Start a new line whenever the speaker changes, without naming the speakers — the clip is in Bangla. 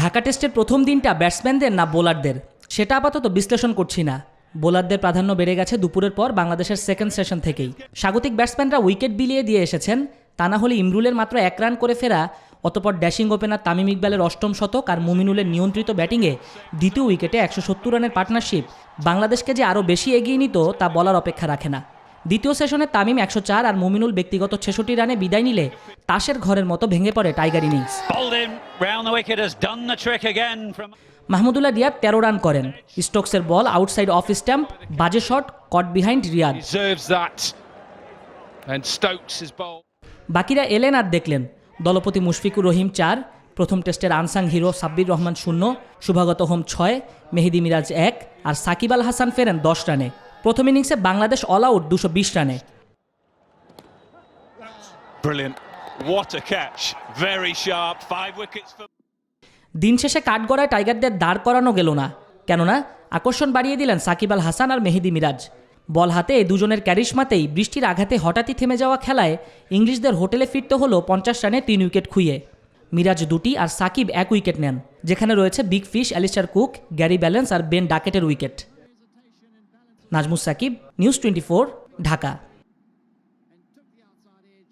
ঢাকা টেস্টের প্রথম দিনটা ব্যাটসম্যানদের না বোলারদের? সেটা আপাতত বিশ্লেষণ করছি না। বোলারদের প্রাধান্য বেড়ে গেছে দুপুরের পর বাংলাদেশের সেকেন্ড সেশন থেকেই। স্বাগতিক ব্যাটসম্যানরা উইকেট বিলিয়ে দিয়ে এসেছেন, তা না হলে ইমরুলের মাত্র এক রান করে ফেরা, অতপর ড্যাশিং ওপেনার তামিম ইকবালের অষ্টম শতক আর মুমিনুলের নিয়ন্ত্রিত ব্যাটিংয়ে দ্বিতীয় উইকেটে একশো সত্তর রানের পার্টনারশিপ বাংলাদেশকে যে আরও বেশি এগিয়ে নিত তা বলার অপেক্ষা রাখে না। দ্বিতীয় সেশনে তামিম একশো চার আর মুমিনুল ব্যক্তিগত ছেষট্টি রানে বিদায় নিলে তাসের ঘরের মতো ভেঙে পড়ে টাইগার ইনিংস। মাহমুদুল্লাহ রিয়াদ তেরো রান করেন। স্টোকসের বল আউটসাইড অফ স্ট্যাম্প বাজে শট কট বিহাইন্ড রিয়াদ. বাকিরা এলেন আর দেখলেন। দলপতি মুশফিকুর রহিম চার প্রথম টেস্টের আনসাং হিরো সাব্বির রহমান শূন্য শুভাগত হোম ছয় মেহেদি মিরাজ এক আর সাকিব আল হাসান ফেরেন দশ রানে। প্রথম ইনিংসে বাংলাদেশ অল আউট দুশো বিশ রানে. দিন শেষে কাঠগড়ায় টাইগারদের দাঁড় করানো গেল না। কেননা আকর্ষণ বাড়িয়ে দিলেন সাকিব আল হাসান আর মেহেদি মিরাজ। বল হাতে এই দুজনের ক্যারিশমাতেই বৃষ্টির আঘাতে হঠাৎই থেমে যাওয়া খেলায় ইংলিশদের হোটেলে ফিরতে হলো পঞ্চাশ রানে তিন উইকেট খুইয়ে। মিরাজ দুটি আর সাকিব এক উইকেট নেন যেখানে রয়েছে big fish Alastair Cook Gary Ballance আর Ben ডাকেটের wicket. Nazmus Sakib news twenty Dhaka.